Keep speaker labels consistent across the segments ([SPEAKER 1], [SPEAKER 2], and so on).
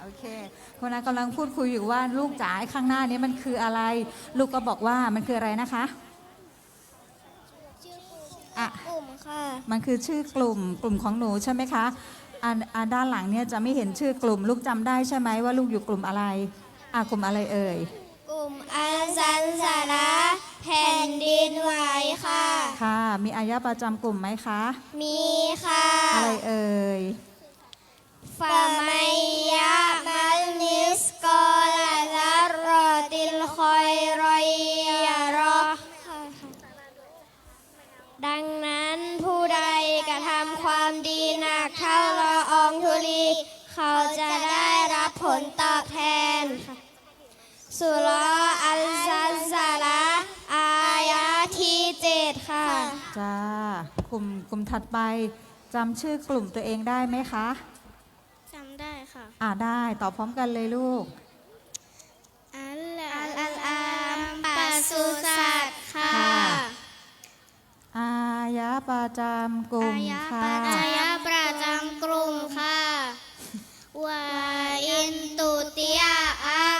[SPEAKER 1] โอเคคนนั้นกำลังพูดคุยอยู่ว่าลูกจ๋าไอ้ข้างหน้านี้มันคืออะไร ลูกก็บอกว่ามันคืออะไรนะคะอะ
[SPEAKER 2] กลุ่มค่ะ
[SPEAKER 1] มันคือชื่อกลุ่มกลุ่มของหนูใช่ไหมคะอันอันด้านหลังเนี่ยจะไม่เห็นชื่อกลุ่ม ลูกจำได้ใช่ไหมว่าลูกอยู่กลุ่มอะไรอะกลุ่มอะไรเอ่ย
[SPEAKER 2] กลุ่มอันสันสาระแผ่นดินไหวค่ะ
[SPEAKER 1] ค่ะ มีอายะประจำกลุ่มไหมคะ
[SPEAKER 2] มีค่ะ
[SPEAKER 1] อะไรเอ่ย
[SPEAKER 2] ฟาไมยะมัลมิสกอลาลารอติลคอยรอยยารดังนั้นผู้ใดกระทำความดีหนักเท่าละอองธุลีเขาจะได้รับผลตอบแทน สุรอัลซันซาระอายะที่เจ็ดค่ะ
[SPEAKER 1] จ้ากลุ่มกลุ่มถัดไปจำชื่อกลุ่มตัวเองได้ไหมคะ
[SPEAKER 2] ค่ะ
[SPEAKER 1] อ่าได้ตอบพร้อมกันเลยลูก
[SPEAKER 2] อัลอัลอัลอามปศุสัตว์ค่ะ
[SPEAKER 1] ค่ะ อายะประจำกลุ่มค่ะ
[SPEAKER 2] อายะประจำกลุ่มค่ะ วาอินตุติยาอัก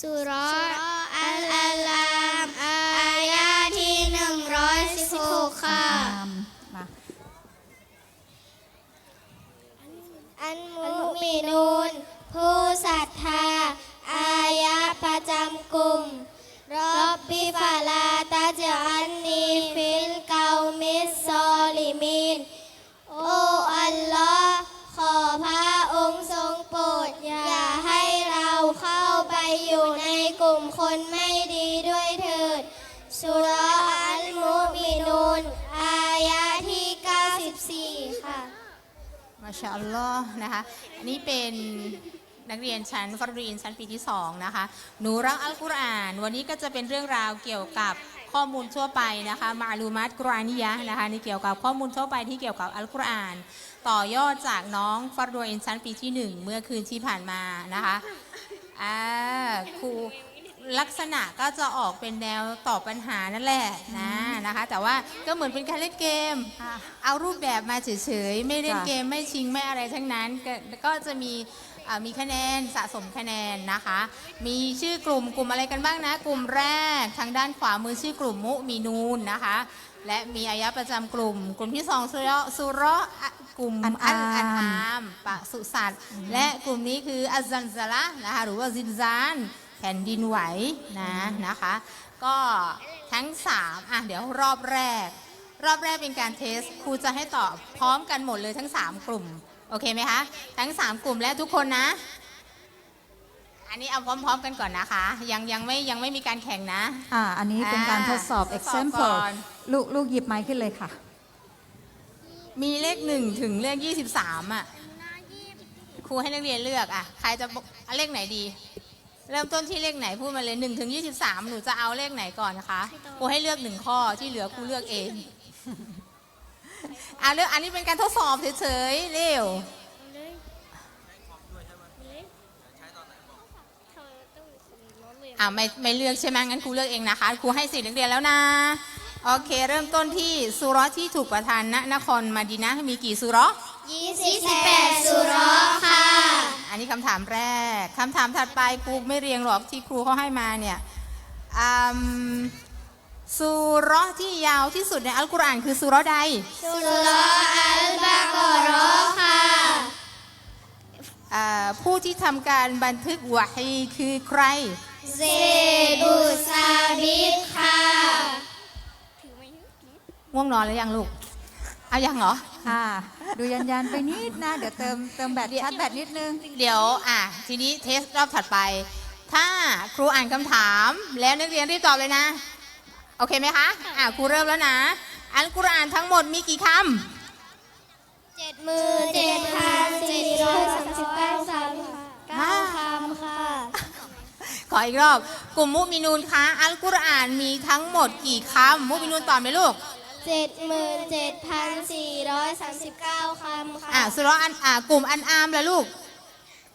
[SPEAKER 2] สุรออัลอาลามอายาที่หนึ่งร้อยสิบหกค่ะ
[SPEAKER 1] ตามมา
[SPEAKER 2] อันมุมินูน ผู้ศรัทธา อายะประจำกลุ่มรอบบิฟาลาตาจอันนี คนไม่ดีด้วยเถิด สุราะอัลมุมินูน อายะที่ 94 ค่ะ
[SPEAKER 3] มาชาอัลลอฮ์นะคะ อันนี้เป็นนักเรียนชั้นฟรรีนชั้นปีที่ 2 นะคะ หนูรักอัลกุรอาน วันนี้ก็จะเป็นเรื่องราวเกี่ยวกับข้อมูลทั่วไปนะคะ มาลูมัตกุรานิยะนะคะนี่เกี่ยวกับข้อมูลทั่วไปที่เกี่ยวกับอัลกุรอาน ต่อยอดจากน้องฟรรีนชั้นปีที่ 1 เมื่อคืนที่ผ่านมานะคะอ่าครู ลักษณะก็จะออกเป็นแนวตอบปัญหานั่นแหละนะนะคะ แต่ว่าก็เหมือนเป็นการเล่นเกม
[SPEAKER 1] ค่ะ
[SPEAKER 3] เอารูปแบบมาเฉยๆ ไม่เล่น
[SPEAKER 1] จ้ะ
[SPEAKER 3] เกมไม่ชิงไม่อะไรทั้งนั้นก็ก็จะมีอ่ามีคะแนนสะสมคะแนนนะคะ มีชื่อกลุ่มกลุ่มอะไรกันบ้างนะ กลุ่มแรกทางด้านขวามือชื่อกลุ่มมุมีนูนนะคะ และมีอายะประจำกลุ่ม กลุ่มที่สองสุเราะห์สุเราะห์อะกลุ่ม
[SPEAKER 1] อัน
[SPEAKER 3] อัน
[SPEAKER 1] อาม
[SPEAKER 3] อันอามปะสุสัตว์และกลุ่มนี้คืออัซซันซะละนะคะหรือว่าซินซาน แผ่นดินไหวนะนะคะ ก็ทั้งสามอะเดี๋ยวรอบแรก รอบแรกเป็นการเทสครูจะให้ตอบพร้อมกันหมดเลยทั้ง 3 กลุ่มโอเคไหมคะทั้ง 3 กลุ่มและทุกคนนะ อันนี้เอาพร้อมๆกันก่อนนะคะ ยังยังไม่ยังไม่มีการแข่งนะ
[SPEAKER 1] อ่า อันนี้เป็นการทดสอบ
[SPEAKER 3] อ่าทดสอบ
[SPEAKER 1] example
[SPEAKER 3] ก่อน
[SPEAKER 1] ลูกลูกหยิบไม้ขึ้นเลยค่ะ
[SPEAKER 3] มีเลข1ถึงเลข 23อะครูให้นักเรียนเลือกอะใครจะบอกเอาเลขไหนดี เริ่มต้นที่เลขไหนพูดมาเลย1ถึง23 หนูจะเอาเลขไหนก่อนนะคะครูให้เลือกหนึ่งข้อที่เหลือครูเลือกเองอะเลือกอันนี้เป็นการทดสอบเฉยๆเร็วอ่าไม่ไม่เลือกใช่ไหมงั้นครูเลือกเองนะคะครูให้สิทธิ์นักเรียนแล้วนะโอเค เริ่มต้นที่สุเราะห์ที่ถูกประทานณนครมาดีนะห์มีกี่สุเราะห์
[SPEAKER 2] 28 สุรอค่ะ
[SPEAKER 3] อันนี้คำถามแรกคำถามถัดไปครูไม่เรียงหรอกที่ครูเขาให้มาเนี่ยอืมสุเราะห์ที่ยาวที่สุดในอัลกุรอานคือสุเราะห์ใด
[SPEAKER 2] สุรออัลบากอรอค่ะ
[SPEAKER 3] อ่าผู้ที่ทำการบันทึกวะฮีคือใคร
[SPEAKER 2] เซบุซาบิดค่ะ
[SPEAKER 3] ง่วงนอนแล้วยังลูกเอายังเหรอ
[SPEAKER 1] ค่ะ ดูยันยันๆไปนิดนะ เดี๋ยวเติมเติมแบตชาร์จแบตนิดนึง
[SPEAKER 3] เดี๋ยวอะทีนี้เทสรอบถัดไป ถ้าครูอ่านคำถามแล้วนักเรียนรีบตอบเลยนะ โอเคไหมคะ อะครูเริ่มแล้วนะ อัลกุรอานทั้งหมดมีกี่ค
[SPEAKER 2] เจ็ดหมื่นเจ็ดพันเจ็ดร้อยสามสิบเก้าคำเก้าคำค่ะำ
[SPEAKER 3] ขออีกรอบ กลุ่มมุมินูนคะ อัลกุรอานมีทั้งหมดกี่คำมุมินูนตอบไหมลูก
[SPEAKER 2] เจ็ดหมื่นเจ็ดพันสี่ร้อยสามสิบเก้าคำค่ะ
[SPEAKER 3] อ่าสุเราะห์อันอ่ากลุ่มอันอามละลูก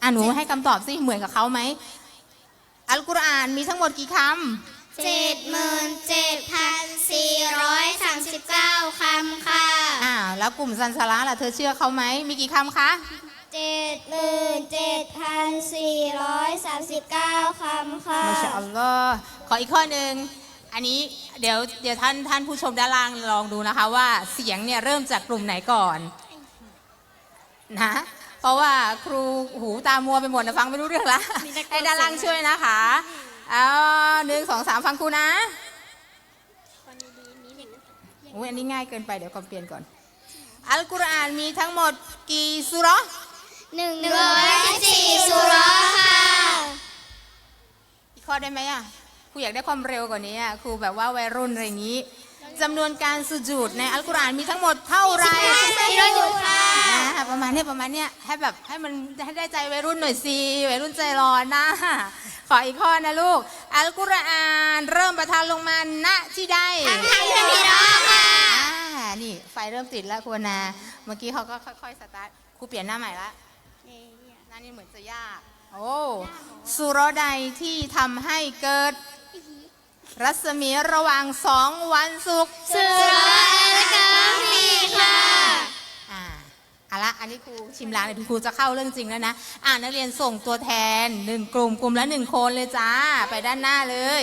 [SPEAKER 3] อ่าหนูให้คำตอบสิเหมือนกับเขาไหม อัลกุรอานมีทั้งหมดกี่ค
[SPEAKER 2] เจ็ดหมื่นเจ็ดพันสี่ร้อยสามสิบเก้าคำค่ะำ
[SPEAKER 3] อ่า แล้วกลุ่มซันซาระล่ะเธอเชื่อเขาไหม มีกี่คำคะ
[SPEAKER 2] เจ็ดหมื่นเจ็ดพันสี่ร้อยสามสิบเก้าคำค่ะ
[SPEAKER 3] มาชาอัลลอฮ์ขออีกข้อหนึ่ง อันนี้เดี๋ยวเดี๋ยวท่านท่านผู้ชมด้านล่างลองดูนะคะ ว่าเสียงเนี่ยเริ่มจากกลุ่มไหนก่อนนะเพราะว่าครูหูตามัวไปหมดนะฟังไม่รู้เรื่องละให้ด้านล่างช่วยนะคะเอาหนึ่งสองสามฟังครูนะอุ้ยอันนี้ง่ายเกินไปเดี๋ยวขอเปลี่ยนก่อน อัลกุรอานมีทั้งหมดกี่สุเราะห์
[SPEAKER 2] หนึ่งร้อยสี่สุราะห์ค่ะ
[SPEAKER 3] อีกข้อได้ไหมอะค รูอยากได้ความเร็วกว่านี้อะครูแบบว่าวัยรุ่นอะไรอย่างนี้จำนวนการสุญูดในอัลกุรอานมีทั้งหมดเท่าไหร่
[SPEAKER 2] สี่ร้อยจุดค่ะ
[SPEAKER 3] อ่าประมาณเนี้ยประมาณเนี้ยให้แบบให้มันให้ได้ใจวัยรุ่นหน่อยสิวัยรุ่นใจร้อนนะ ขออีกข้อนะลูก อัลกุรอานเริ่มประทานลงมาณที่ใด
[SPEAKER 2] ทางจะมีร้อค่ะ
[SPEAKER 3] อ่า นี่ไฟเริ่มติดแล้วครูนา เมื่อกี้เขาก็ค่อยๆ สตาร์ท ครูเปลี่ยนหน้าใหม่ละ หน้านี้เหมือนจะยาก โอ้ สุเราะห์ใดที่ทำให้เกิด รัศมีระหว่างสองวันศุกร์
[SPEAKER 2] สุราะห์อัลกาฟีค่ะ
[SPEAKER 3] อ่าเอาละอันนี้ครูชิมลางเดี๋ยวครูจะเข้าเรื่องจริงแล้วนะ อ่านักเรียนส่งตัวแทนหนึ่งกลุ่มกลุ่มละหนึ่งคนเลยจ้า ไปด้านหน้าเลย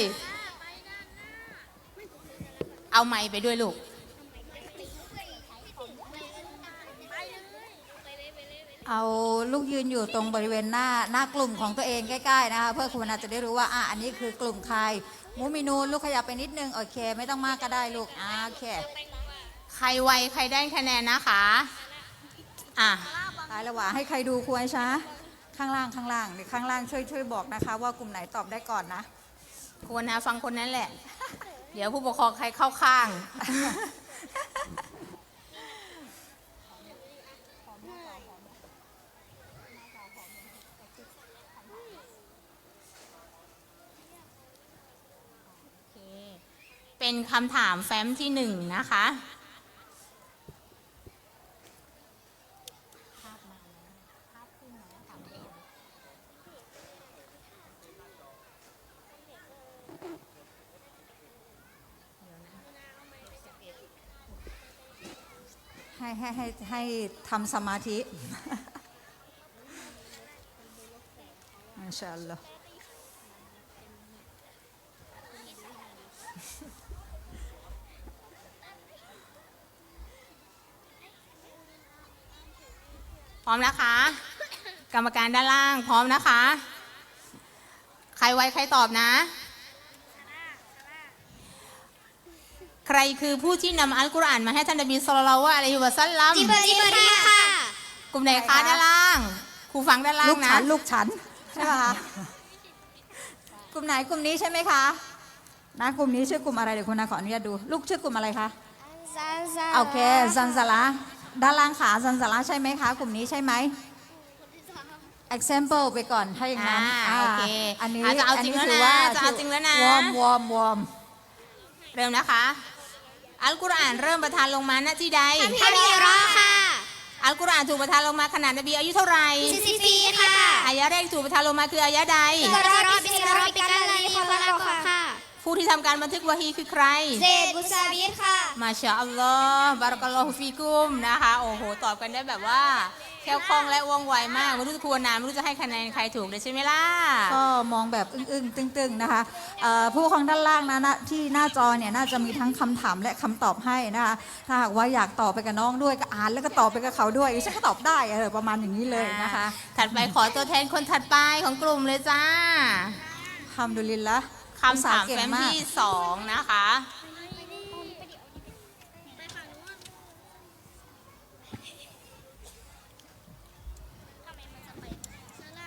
[SPEAKER 3] เอาไม้ไปด้วยลูก
[SPEAKER 1] เอาลูกยืนอยู่ตรงบริเวณหน้าหน้ากลุ่มของตัวเองใกล้ๆนะคะเพื่อคุณอาจจะได้รู้ว่าอะอันนี้คือกลุ่มใคร มูมินูนลูกขยับไปนิดนึง โอเค ไม่ต้องมากก็ได้ลูกอ่าโอเค
[SPEAKER 3] ใครไวใครได้คะแนนนะคะอะ
[SPEAKER 1] ตายละว่าให้ใครดูครูไอชาข้างล่างข้างล่างหรือข้างล่างช่วยช่วยบอกนะคะ ว่ากลุ่มไหนตอบได้ก่อนนะ
[SPEAKER 3] ควรนะฟังคนนั้นแหละ เดี๋ยวผู้ปกครองใครเข้าข้าง โอเค เป็นคำถามแฟ้มที่หนึ่งนะคะ
[SPEAKER 1] ให้ให้ให้ให้ทำสมาธิมาชาอัลลอฮ์
[SPEAKER 3] พร้อมนะคะ กรรมการด้านล่างพร้อมนะคะ ใครไวใครตอบนะ ใครคือผู้ที่นำอัลกุรอานมาให้ท่านนบีสุลต่านละอะลัยฮิวะซัลลัม
[SPEAKER 2] จิบจิบรีค่ะ
[SPEAKER 3] กลุ่มไหนคะด้านล่างครูฟังด้านล่า
[SPEAKER 1] ลู
[SPEAKER 3] ง
[SPEAKER 1] ก
[SPEAKER 3] นะ
[SPEAKER 1] ฉันลูกฉันใช่ไหมคะกลุ่มไหนกลุ่มนี้ใช่ไหมคะนะกลุ่มนี้ชื่อกลุ่มอะไรเดี๋ยวคุณนาขออนุญาตดู ลูกชื่อกลุ่มอะไรคะ
[SPEAKER 2] ซันซา
[SPEAKER 1] โอเคซันสละ ด้านล่างขาซันสละใช่ไหมคะ กลุ่มนี้ใช่ไหม example ไปก่อนถ้าอย่างนั้น
[SPEAKER 3] อ่าโอเค
[SPEAKER 1] อันนี้
[SPEAKER 3] อะจะเอาจริงแล้วนะ
[SPEAKER 1] อั
[SPEAKER 3] จะเอาจริงแล้วนะ
[SPEAKER 1] วอร์มวอร์มวอร์ม
[SPEAKER 3] เริ่มนะคะ อัลกุรอานเริ่มประทานลงมาณที่ใด
[SPEAKER 2] ทามีร้อค่ะ
[SPEAKER 3] อัลกุรอานถูกประทานลงมาขนาดนบีอายุเท่าไหร่
[SPEAKER 2] สี่สิบปีค่ะ
[SPEAKER 3] อายะแรกถูกประทานลงมาคืออายะใด
[SPEAKER 2] กรอรอบิสมิลลาฮิรเราะห์บิกัลลาฮิคอลักค่ะ
[SPEAKER 3] ผู้ที่ทำการบันทึกวะฮีคือใคร
[SPEAKER 2] เซดบุซาบิดค่ะ
[SPEAKER 3] มาชาอัลลอฮ์บารักัลลอฮุฟีกุมนะคะ โอ้โห ตอบกันได้แบบว่าแคล่วคล่องและว่องไวมาก ไม่รู้จะควรนานไม่รู้จะให้คะแนนใครถูกเลยใช่ไหมล่ะ
[SPEAKER 1] ก็มองแบบอึ้งๆ ตึงๆ นะคะเอ่อผู้ปกครองด้านล่างนะนะที่หน้าจอเนี่ยน่าจะมีทั้งคำถามและคำตอบให้นะคะ ถ้าหากว่าอยากตอบไปกับน้องด้วยก็อ่านแล้วก็ตอบไปกับเขาด้วยฉันก็ตอบได้เออประมาณอย่างนี้เลยนะคะ
[SPEAKER 3] ถัดไปขอตัวแทนคนถัดไปของกลุ่มเลยจ้า
[SPEAKER 1] ทำดุลินละ
[SPEAKER 3] คำถามแฟ้มที่สองนะคะ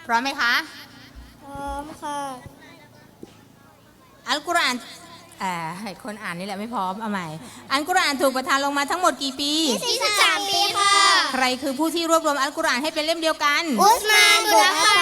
[SPEAKER 3] พร้อมไหมคะ
[SPEAKER 2] พร้อมค่ะ
[SPEAKER 3] อัลกุรอานเอ่อให้คนอ่านนี่แหละไม่พร้อมเอาใหม่ อัลกุรอานถูกประทานลงมาทั้งหมดกี่ปี
[SPEAKER 2] สี่สิบสามปีค่ะ
[SPEAKER 3] ใครคือผู้ที่รวบรวมอัลกุรอานให้เป็นเล่มเดียวกัน
[SPEAKER 2] อุสมานบุรพา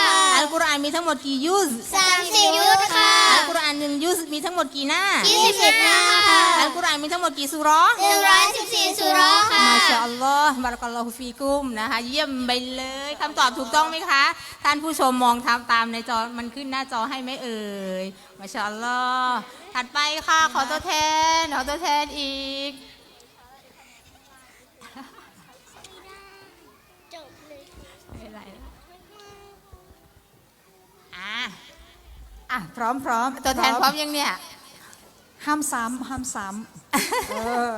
[SPEAKER 2] ค่ะ
[SPEAKER 3] อัลกุรอานมีทั้งหมดกี่ยุส
[SPEAKER 2] สามสิบยุทธค่ะ
[SPEAKER 3] อัลกุรอานหนึ่งยุสมีทั้งหมดกี่หน้า
[SPEAKER 2] ยี่สิบเอ็ดหน้าค่ะ
[SPEAKER 3] อัลกุรอานมีทั้งหมดกี่สุเราะห์
[SPEAKER 2] หนึ่งร้อยสิบสี่สุเราะห์ค่ะ
[SPEAKER 3] มาชาอัลลอฮ์บารักัลลอฮุฟีกุมนะคะ เยี่ยมไปเลยคำตอบถูกต้องไหมคะ ท่านผู้ชมมองทำตามในจอมันขึ้นหน้าจอให้ไหมเอ่ยมาชาอัลลอฮ์ถัดไปค่ะ ขอตัวแทน ขอตัวแทนอีกไม่เป็นไรนะอะ
[SPEAKER 1] อะพร้อมพร้อม
[SPEAKER 3] ตัวแทนพร้อมยังเนี่ย
[SPEAKER 1] ห้ามซ้ำห้ามซ้ำเออ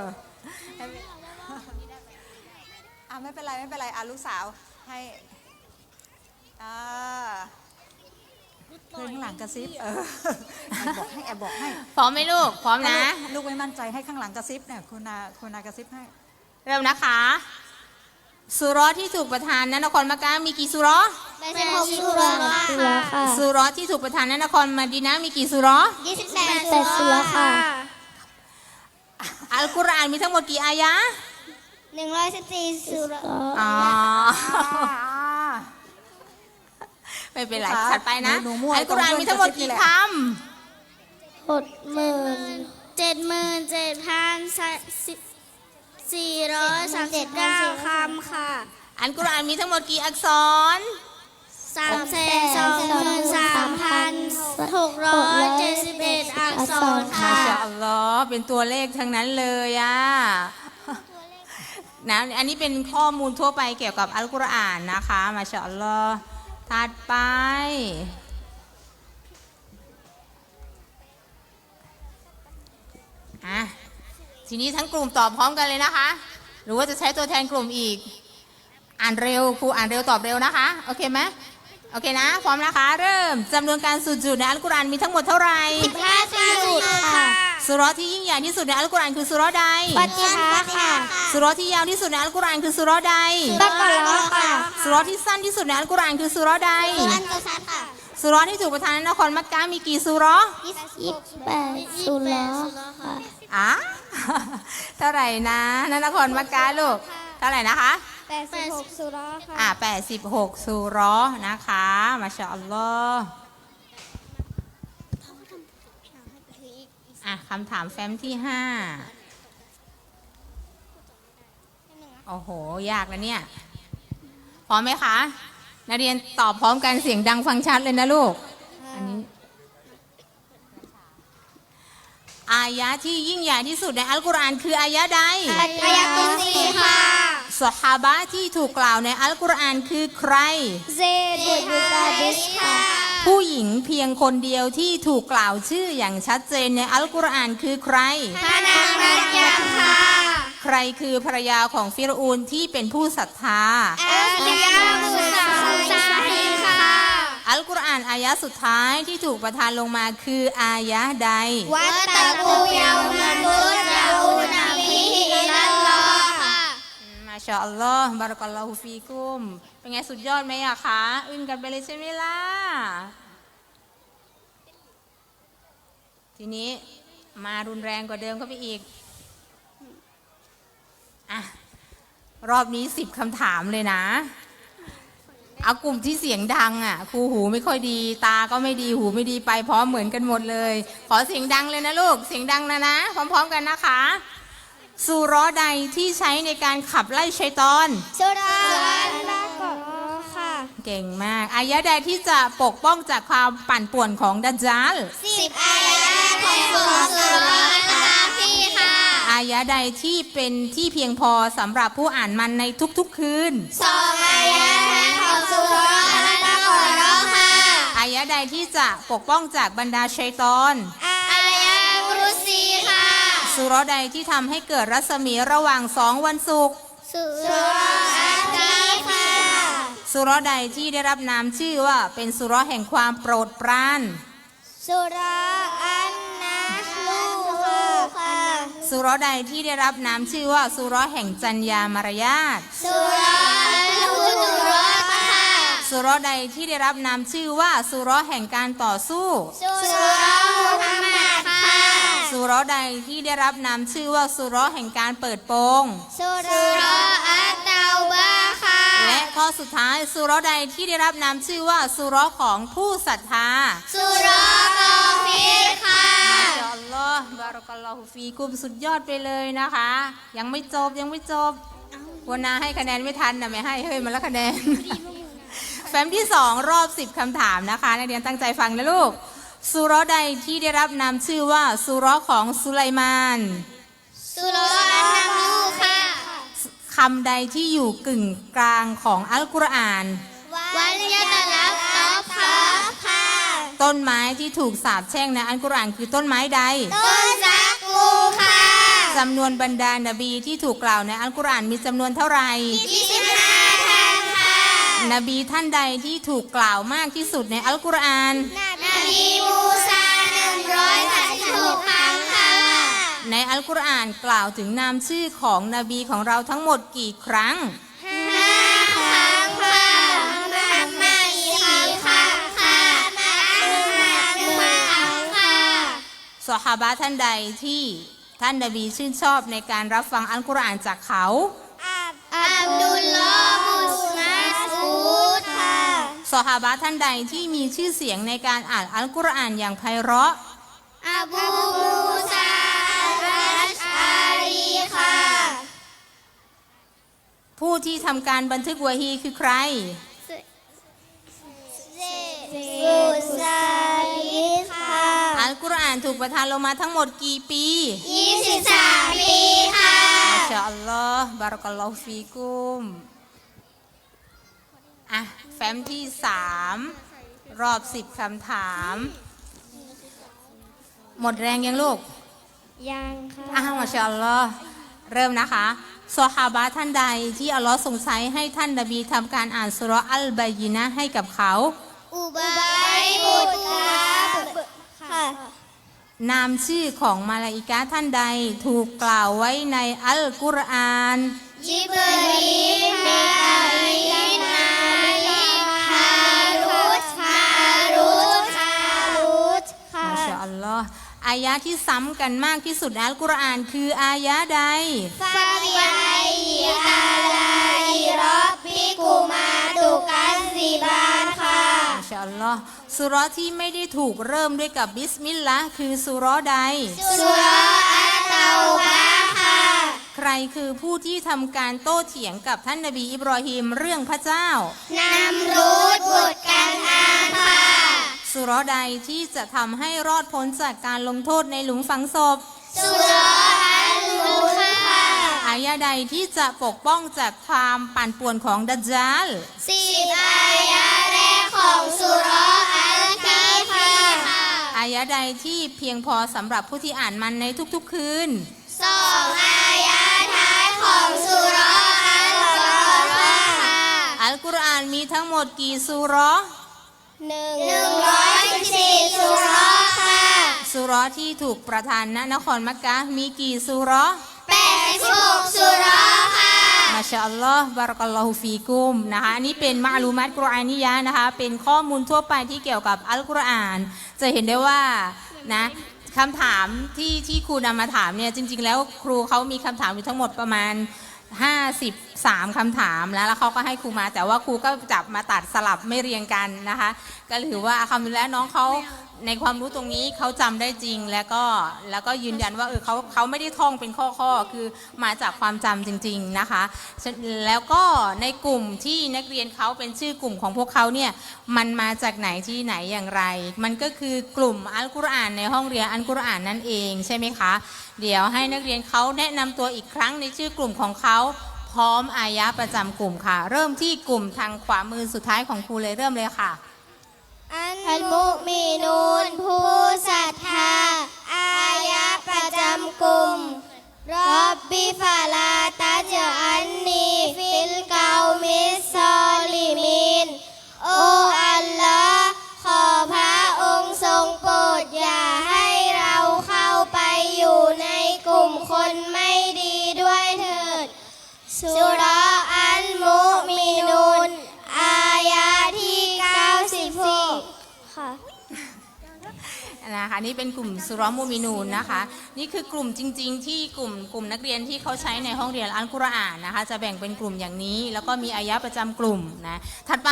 [SPEAKER 1] อะไม่เป็นไรไม่เป็นไรอะลูกสาวให้อ่า เพื่อนข้างหลังกระซิบเออแอบบอกให้แอบบอกให้
[SPEAKER 3] พร้อมไหมลูก พร้อมนะ
[SPEAKER 1] ลูกไม่มั่นใจให้ข้างหลังกระซิบเนี่ยคุณนาคุณนากระซิบให้
[SPEAKER 3] เริ่มนะคะ สุเราะห์ที่ถูกประทานนั้นนครมักกะมีกี่สุเราะห์
[SPEAKER 2] เป็นหกสุเราะห์ค่ะ
[SPEAKER 3] สุเราะห์ที่ถูกประทานนั้นนครมาดีนะห์มีกี่สุเราะห์
[SPEAKER 2] ยี่สิบแปดสุเราะห์ค่ะ
[SPEAKER 3] อัลกุรอานมีทั้งหมดกี่อายะห์
[SPEAKER 2] หนึ่งร้อยสิบสี่สุเราะห์
[SPEAKER 3] อ๋อ
[SPEAKER 1] อ่า
[SPEAKER 3] ไม่เป็นไร
[SPEAKER 1] ครับ
[SPEAKER 3] ถัดไปนะ
[SPEAKER 1] หนูมั่ว
[SPEAKER 3] อัลกุรอานมีทั้งหมดกี่ค
[SPEAKER 2] หกหมื่นเจ็ดหมื่นเจ็ดพันสี่ร้อยสามสิบเก้าคำค่ะำ
[SPEAKER 3] อัลกุรอานมีทั้งหมดกี่อักษร
[SPEAKER 2] สามแสนสองหมื่นสามพันหกร้อยเจ็ดสิบเอ็ดอักษร
[SPEAKER 3] มา
[SPEAKER 2] ค่ะ
[SPEAKER 3] ชาอัลลอฮ์เป็นตัวเลขทั้งนั้นเลยอะนะอันนี้เป็นข้อมูลทั่วไปเกี่ยวกับอัลกุรอานนะคะ มาชาอัลลอฮ์ ถัดไป อะ ทีนี้ทั้งกลุ่มตอบพร้อมกันเลยนะคะ หรือว่าจะใช้ตัวแทนกลุ่มอีก อ่านเร็วครูอ่านเร็วตอบเร็วนะคะ โอเคไหมโอเคนะ พร้อมนะคะ เริ่มจำนวนการสุญูดในอัลกุรอานมีทั้งหมดเท่าไหร่
[SPEAKER 2] ห้าสุดค่ะ
[SPEAKER 3] สุเราะห์ที่ยิ่งใหญ่ที่สุดในอัลกุรอานคือสุเราะห์ใด
[SPEAKER 2] ปัจจิฮะค่ะ
[SPEAKER 3] สุเราะห์ที่ยาวที่สุดในอัลกุรอานคือสุเราะห์ใด
[SPEAKER 2] บักกะลอค่ะ
[SPEAKER 3] สุเราะห์ที่สั้นที่สุดในอัลกุรอานคือสุเราะห์ใด
[SPEAKER 2] อันกษัตริย์ค่ะ
[SPEAKER 3] สุเราะห์ที่ถูกประทานในนครมักกะมีกี่สุเราะห์
[SPEAKER 2] ยี่สิบแปดสุเราะห์ค่ะ
[SPEAKER 3] อะเท่าไหร่นะนนครมักกะลูกเท่าไหร่นะคะ
[SPEAKER 2] แปดสิบหกสุเราะห์ค่ะ
[SPEAKER 3] อะ86สุเราะห์นะคะมาชาอัลลอฮ์ อะคำถามแฟ้มที่ห้าโอ้โห ยากแล้วเนี่ย พร้อมไหมคะ นักเรียนตอบพร้อมกันเสียงดังฟังชัดเลยนะลูก อันนี้ อายะที่ยิ่งใหญ่ที่สุดในอัลกุรอานคืออายะใด
[SPEAKER 2] อายะตุสีค่ะ
[SPEAKER 3] สหาบะที่ถูกกล่าวในอัลกุรอานคือใคร
[SPEAKER 2] เซดุบุกาดิสค่ะ
[SPEAKER 3] ผู้หญิงเพียงคนเดียวที่ถูกกล่าวชื่ออย่างชัดเจนในอัลกุรอานคือใคร
[SPEAKER 2] พระนางมัรยามค่ะ
[SPEAKER 3] ใครคือภรรยาของฟิรอูนที่เป็นผู้ศรัทธา
[SPEAKER 2] อัสยามุสาซาฮีค่ะ
[SPEAKER 3] อัลกุรอานอายะสุดท้ายที่ถูกประทานลงมาคืออายะใด
[SPEAKER 2] วัตตะกูยาวมันตุสยาอูนามิ
[SPEAKER 3] ชาอัลลอฮ์บารักัลลอฮุฟีกุม เป็นไงสุดยอดไหมอะคะ อึ้งกันไปเลยใช่ไหมล่ะ ทีนี้มารุนแรงกว่าเดิมเข้าไปอีก อะ รอบนี้สิบคำถามเลยนะ เอากลุ่มที่เสียงดังอะครูหูไม่ค่อยดี ตาก็ไม่ดีหูไม่ดีไปพร้อมเหมือนกันหมดเลย ขอเสียงดังเลยนะลูก เสียงดังนะนะ พร้อม ๆ กันนะคะ สุเร้อใดที่ใช้ในการขับไล่ชัยตอน
[SPEAKER 2] สุราอันละกอค่ะ
[SPEAKER 3] เก่งมาก อายะใดที่จะปกป้องจากความปั่นป่วนของดัจจาล
[SPEAKER 2] สิบอายะของสุราอันละพี่ค่ะ
[SPEAKER 3] อายะใดที่เป็นที่เพียงพอสำหรับผู้อ่านมันในทุกๆคืน
[SPEAKER 2] สองอายะของสุราอันละกอรอค่ะ
[SPEAKER 3] อายะใดที่จะปกป้องจากบรรดาชัยตอน
[SPEAKER 2] อายะกรุซีค่ะ
[SPEAKER 3] สุเร้อใดที่ทำให้เกิดรัศมีระหว่างสองวันศุกร์
[SPEAKER 2] สุราอันละค่ะ
[SPEAKER 3] สุเร้อใดที่ได้รับนามชื่อว่าเป็นสุเร้อแห่งความโปรดปราน
[SPEAKER 2] สุราอันนะลูค่ะ
[SPEAKER 3] สุเร้อใดที่ได้รับนามชื่อว่าสุเร้อแห่งจัญญามารยาท
[SPEAKER 2] สุราอันลูสุราค่ะ
[SPEAKER 3] สุเร้อใดที่ได้รับนามชื่อว่าสุเร้อแห่งการต่อสู้
[SPEAKER 2] สุรามุฮัมมัดค่ะ
[SPEAKER 3] สุเร้อใดที่ได้รับนามชื่อว่าสุเร้อแห่งการเปิดโปง
[SPEAKER 2] สุราอัตเตาบาค่ะ
[SPEAKER 3] และข้อสุดท้ายสุเราะห์ใดที่ได้รับนามชื่อว่าสุเราะห์ของผู้ศรัทธา
[SPEAKER 2] สุรกอฟิรค่ะ
[SPEAKER 3] มาชาอัลลอฮ์บารักัลลอฮุฟีกุมสุดยอดไปเลยนะคะ ยังไม่จบยังไม่จบวันนาให้คะแนนไม่ทันนะไม่ให้เฮ้ยมาแล้วคะแนนแฟ้มที่สองรอบสิบคำถามนะคะนักเรียนตั้งใจฟังนะลูก สุเราะห์ใดที่ได้รับนามชื่อว่าสุเราะห์ของสุไลมาน
[SPEAKER 2] สุรอันนัมลูค่ะ
[SPEAKER 3] คำใดที่อยู่กึ่งกลางของอัลกุรอาน
[SPEAKER 2] วันยะตะลับตอบค่ะค่ะ
[SPEAKER 3] ต้นไม้ที่ถูกสาปแช่งในอัลกุรอานคือต้นไม้ใด
[SPEAKER 2] ต้นสักกูค่ะ
[SPEAKER 3] จำนวนบรรดานบีที่ถูกกล่าวในอัลกุรอานมีจำนวนเท่าไหร่
[SPEAKER 2] ยี่สิบห้าท่านค่ะ
[SPEAKER 3] นบีท่านใดที่ถูกกล่าวมากที่สุดในอัลกุรอาน
[SPEAKER 2] น บีมูซาหนึ่งร้อยสามสิบหกครั้งค่ะ
[SPEAKER 3] ในอัลกุรอานกล่าวถึงนามชื่อของนบีของเราทั้งหมดกี่ครั้ง
[SPEAKER 2] ห้าครั้งค่ะมามาสี่ครั้งค่ะมามาหนึ่งครั้งค่ะ
[SPEAKER 3] สหาบะท่านใดที่ท่านนบีชื่นชอบในการรับฟังอัลกุรอานจากเขา
[SPEAKER 2] อับดุลลอฮ์มุสมาสูดค่ะ
[SPEAKER 3] สหาบะท่านใดที่มีชื่อเสียงในการอ่านอัลกุรอานอย่างไพเราะ
[SPEAKER 2] อบูมูซาอัชอารีค่ะ
[SPEAKER 3] ผู้ที่ทำการบันทึกวะฮีคือใคร
[SPEAKER 2] สุซาลิค่ะ
[SPEAKER 3] อัลกุรอานถูกประทานลงมาทั้งหมดกี่ปี
[SPEAKER 2] ยี่สิบสามปีค่ะ
[SPEAKER 3] มาชาอัลลอฮ์บารักัลลอฮุฟีกุม อะ แฟ้มที่สามรอบสิบคำถาม หมดแรงยังลูก
[SPEAKER 2] ยังค่ะ
[SPEAKER 3] อ้าวมาชาอัลลอฮ์เริ่มนะคะซอฮาบะท่านใดที่อัลลอฮ์ทรงใช้ให้ท่านนบีทำการอ่านสุเราะห์อัลบายินะห์ให้กับเขา
[SPEAKER 2] อุบายบุตรครับค่ะ
[SPEAKER 3] นามชื่อของมาลาอิกะห์ท่านใดถูกกล่าวไว้ในอัลกุรอาน
[SPEAKER 2] จิบรีลมิกาอิลม ล
[SPEAKER 3] ลอฮ์อายะห์ที่ซ้ำกันมากที่สุดในอัลกุรอานคืออายะห์ใด
[SPEAKER 2] ฟาบิไออาลาอิรับบิกุมาตุกันซิบานค่ะ
[SPEAKER 3] มาชาอัลลอฮ์สุเราะห์ที่ไม่ได้ถูกเริ่มด้วยกับบิสมิลลาห์คือสุเราะห์ใด
[SPEAKER 2] สุรอัตเตาบาค่ะ
[SPEAKER 3] ใครคือผู้ที่ทำการโต้เถียงกับท่านนบีอิบรอฮิมเรื่องพระเจ้า
[SPEAKER 2] นำรูดบุตรกันอานค่ะ
[SPEAKER 3] สุเราะห์ใดที่จะทำให้รอดพ้นจากการลงโทษในหลุมฝังศพ
[SPEAKER 2] สุรอัลมุลค่ะ
[SPEAKER 3] อายะห์ใดที่จะปกป้องจากความปั่นป่วนของดัจจาล
[SPEAKER 2] สิบอายะแรกของสุรอัลกีค่ะ
[SPEAKER 3] อายะห์ใดที่เพียงพอสำหรับผู้ที่อ่านมันในทุกๆคืน
[SPEAKER 2] สองอายะท้ายของสุรอัลบะเราะห์ค่ะ
[SPEAKER 3] อัลกุรอานมีทั้งหมดกี่สุเราะ ห์
[SPEAKER 2] หนึ่งร้อยสิบสี่สุเราะห์ค่ะ
[SPEAKER 3] สุเราะห์ที่ถูกประทานณนครมักกะห์มีกี่สุเราะห์
[SPEAKER 2] แปดสิบหกสุเราะห์ค่ะ
[SPEAKER 3] มาชาอัลลอฮ์บารักัลลอฮุฟีกุมนะคะอันนี้เป็นมาลูมัตกุรอานียะห์นะคะเป็นข้อมูลทั่วไปที่เกี่ยวกับอัลกุรอาน จะเห็นได้ว่านะคำถามที่ที่ครูนำมาถามเนี่ยจริง ๆ แล้วครูเขามีคำถามอยู่ทั้งหมดประมาณ 53 คำถามแล้วแล้วเขาก็ให้ครูมา แต่ว่าครูก็จับมาตัดสลับไม่เรียงกันนะคะ ก็ถือว่าคำแล้วน้องเขา ในความรู้ตรงนี้เขาจำได้จริงแล้วก็แล้วก็ยืนยันว่าเออเขาเขาไม่ได้ท่องเป็นข้อข้อๆคือมาจากความจำจริง ๆนะคะ แล้วก็ในกลุ่มที่นักเรียนเขาเป็นชื่อกลุ่มของพวกเขาเนี่ยมันมาจากไหนที่ไหนอย่างไร มันก็คือกลุ่มอัลกุรอานในห้องเรียนอัลกุรอานนั่นเองใช่ไหมคะ เดี๋ยวให้นักเรียนเขาแนะนำตัวอีกครั้งในชื่อกลุ่มของเขาพร้อมอายะประจำกลุ่มค่ะ เริ่มที่กลุ่มทางขวามือสุดท้ายของครูเลยเริ่มเลยค่ะ
[SPEAKER 2] อัลมุมินูนผู้ศรัทธา อายะประจำกลุ่มรับบิฟาลาตาเจอันนีฟิลเกามิสซอลิมิน โออัลลอฮ์ขอพระองค์ทรงโปรดอย่าให้เราเข้าไปอยู่ในกลุ่มคนไม่ดีด้วยเถิดสุร ค่ะ
[SPEAKER 3] นะคะนี่เป็นกลุ่มสุรอมูมินูนนะคะ นี่คือกลุ่มจริง ๆ ที่กลุ่มกลุ่มนักเรียนที่เขาใช้ในห้องเรียนอัลกุรอานนะคะ จะแบ่งเป็นกลุ่มอย่างนี้ แล้วก็มีอายะประจำกลุ่มนะถัดไป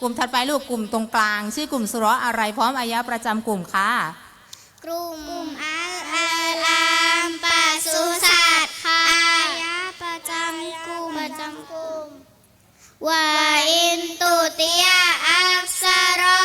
[SPEAKER 3] กลุ่มถัดไปลูกกลุ่มตรงกลาง ชื่อกลุ่มสุรออะไรพร้อมอายะประจำกลุ่มค่ะ
[SPEAKER 2] กลุ่มอัลอาลามปะสุสัตว์ค่ะอายะประจำกลุ่มประจำกลุ่มว่าอินตุติยาอักษรอ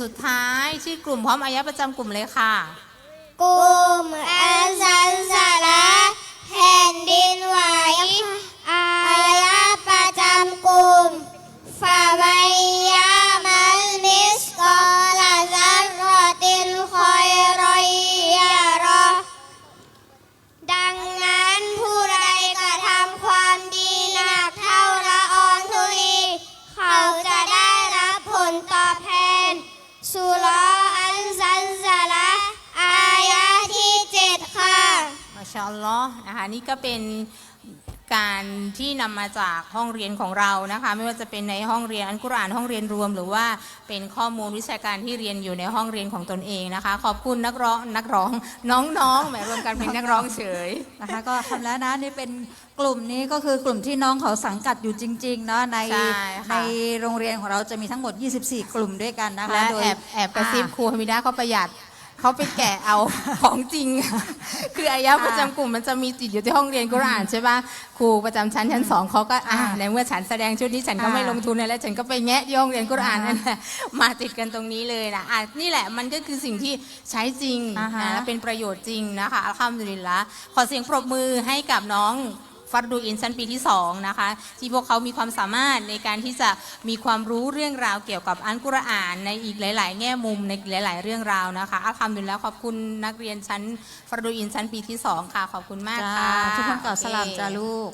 [SPEAKER 2] สุดท้าย
[SPEAKER 3] ชื่อกลุ่มพร้อมอายะประจำกลุ่มเลยค่ะ
[SPEAKER 2] กลุ่มอันซันสาระแผ่นดินไหวอายะประจำกลุ่มฝ่าไมยา สุราะอันซันซาละอายะที่เจ็ดค่ะ
[SPEAKER 3] มาชาอัลลอฮ์นะคะนี่ก็เป็น การที่นำมาจากห้องเรียนของเรานะคะ ไม่ว่าจะเป็นในห้องเรียนอันกุรอานห้องเรียนรวม หรือว่าเป็นข้อมูลวิชาการที่เรียนอยู่ในห้องเรียนของตนเองนะคะ ขอบคุณนักร้องนักร้องน้องๆแหมรวมกันเป็นนักร้องเฉย
[SPEAKER 1] นะคะ ก็ทำแล้วนะนี่เป็นกลุ่มนี้ก็คือกลุ่มที่น้องเขาสังกัดอยู่จริงๆเนาะใน
[SPEAKER 3] ใช่ค่ะ
[SPEAKER 1] ในโรงเรียนของเราจะมีทั้งหมด 24 กลุ่มด้วยกันนะคะ
[SPEAKER 3] และ
[SPEAKER 1] โดย
[SPEAKER 3] แอบแอบกระซิบ
[SPEAKER 1] อ่า
[SPEAKER 3] ครูฮามิดาเขาประหยัด เขาไปแกะเอาของจริง คืออายะประจำกลุ่มมันจะมีติดอยู่ที่ห้องเรียนกุรอานใช่ปะครูประจำชั้นชั้นสองเขาก็อ่า
[SPEAKER 1] อ่า
[SPEAKER 3] ในเมื่อฉันแสดงชุดนี้ฉันก็
[SPEAKER 1] อ่า
[SPEAKER 3] ไม่ลงทุนเลยแล้วฉันก็ไปแงะที่ห้องเรียนกุรอาน
[SPEAKER 1] อ่า
[SPEAKER 3] นั่นแหละมาติดกันตรงนี้เลยนะอะนี่แหละมันก็คือสิ่งที่ใช้จริง
[SPEAKER 1] อ่าฮะ
[SPEAKER 3] นะและเป็นประโยชน์จริงนะคะอัลฮัมดุลิลละขอเสียงปรบมือให้กับน้อง ฟัดดูอินชั้นปีที่2นะคะที่พวกเขามีความสามารถในการที่จะมีความรู้เรื่องราวเกี่ยวกับอันกุรอานในอีกหลาย ๆ แง่มุมในหลาย ๆ เรื่องราวนะคะอัลฮัมดุลิลละขอบคุณนักเรียนชั้นฟัดดูอินชั้นปีที่2ค่ะขอบคุณมาก
[SPEAKER 1] จ้า
[SPEAKER 3] ค่ะ
[SPEAKER 1] ทุกคนกล่าวสลามจ้าลูก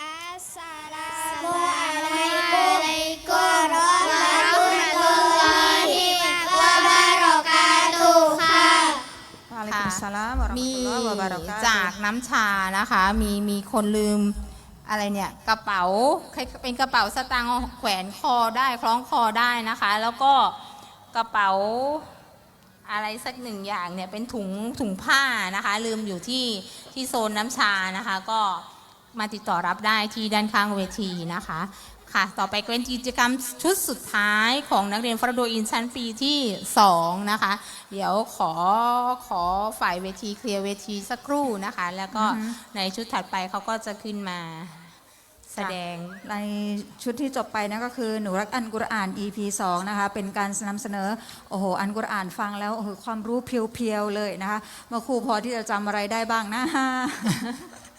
[SPEAKER 2] อัสสลามุอะลัยกุม ฮ์
[SPEAKER 3] จากน้ำชานะคะ มีมีคนลืมอะไรเนี่ยกระเป๋าเป็นกระเป๋าสตางค์แขวนคอได้คล้องคอได้นะคะ แล้วก็กระเป๋าอะไรสักหนึ่งอย่างเนี่ยเป็นถุงถุงผ้านะคะ ลืมอยู่ที่ที่โซนน้ำชานะคะ ก็มาติดต่อรับได้ที่ด้านข้างเวทีนะคะ ค่ะ ต่อไปเป็นกิจกรรมชุดสุดท้ายของนักเรียนฟรโดอินชั้นปีที่ 2 นะคะ เดี๋ยวขอขอฝ่ายเวทีเคลียร์เวทีสักครู่นะคะ แล้วก็ในชุดถัดไปเขาก็จะขึ้นมาแสดง
[SPEAKER 1] ในชุดที่จบไปนะก็คือหนูรักอันกุรอาน EP 2 นะคะ เป็นการนำเสนอ โอ้โห อันกุรอานฟังแล้วโอ้โหความรู้เพียวๆเลยนะคะมาครูพอที่จะจำอะไรได้บ้างนะ